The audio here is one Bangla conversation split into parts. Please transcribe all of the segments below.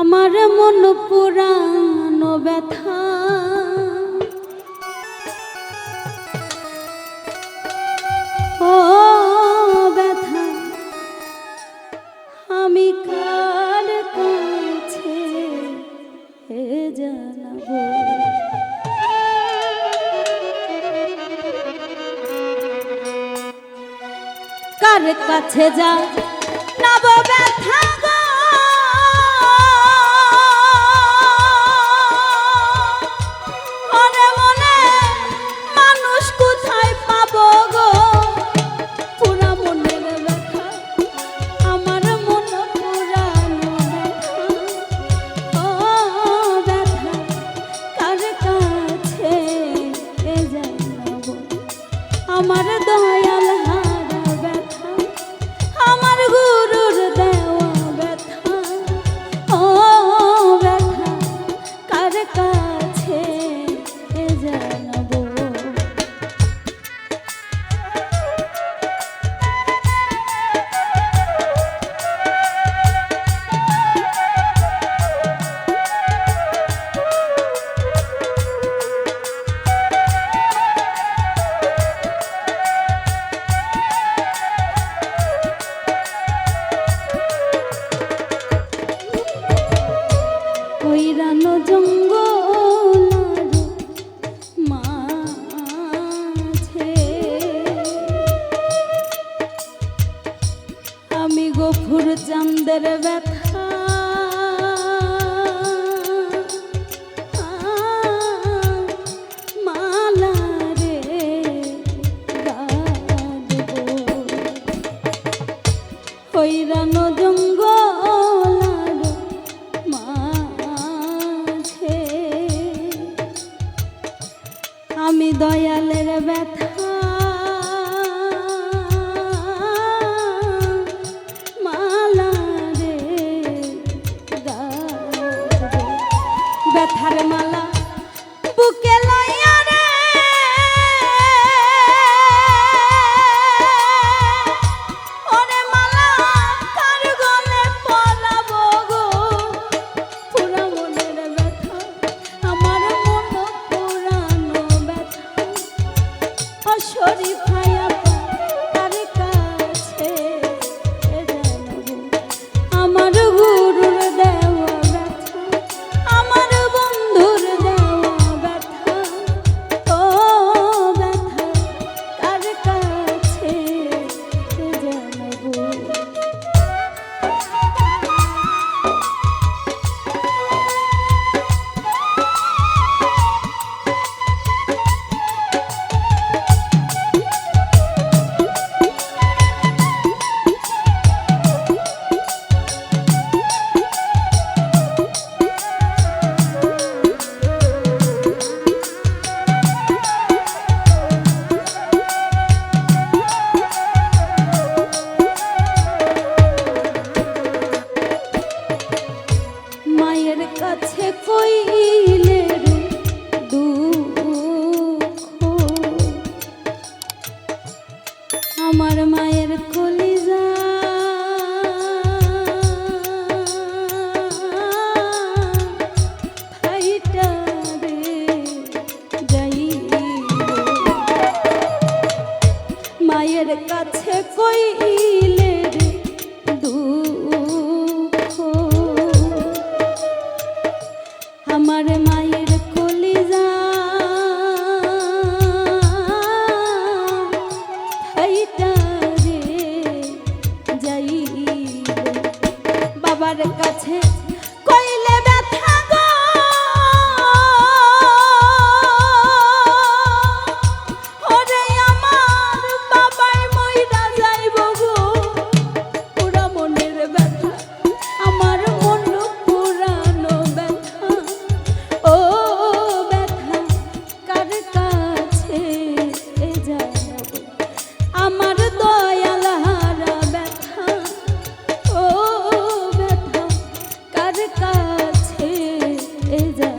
আমার মন পুরানো ব্যথা। ও ব্যথা, আমি কার কাছে জানাব? কার কাছে যা নাব ব্যথা। பரவ আমার মায়ের কলিজা। মায়ের কাছে আমার মা is a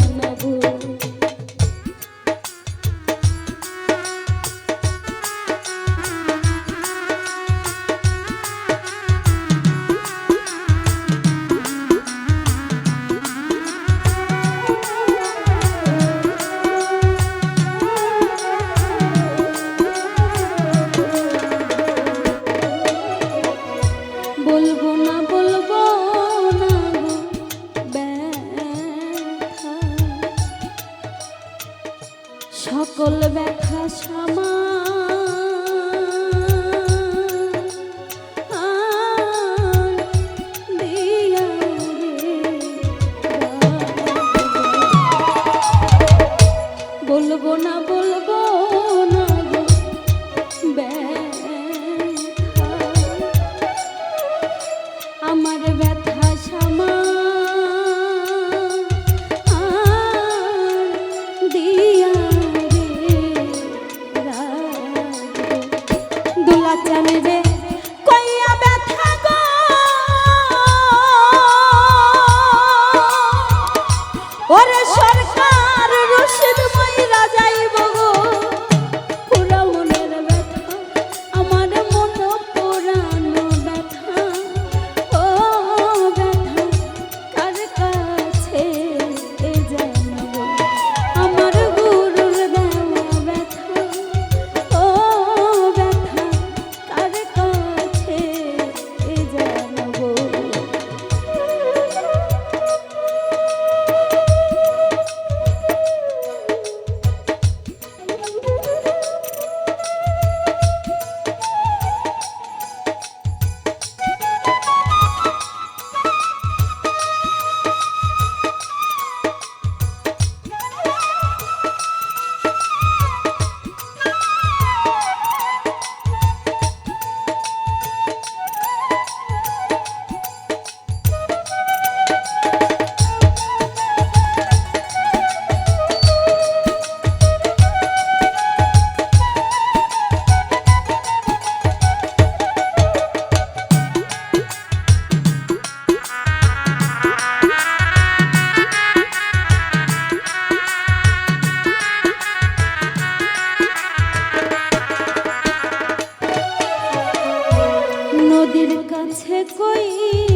দুলা চানে রে কাছে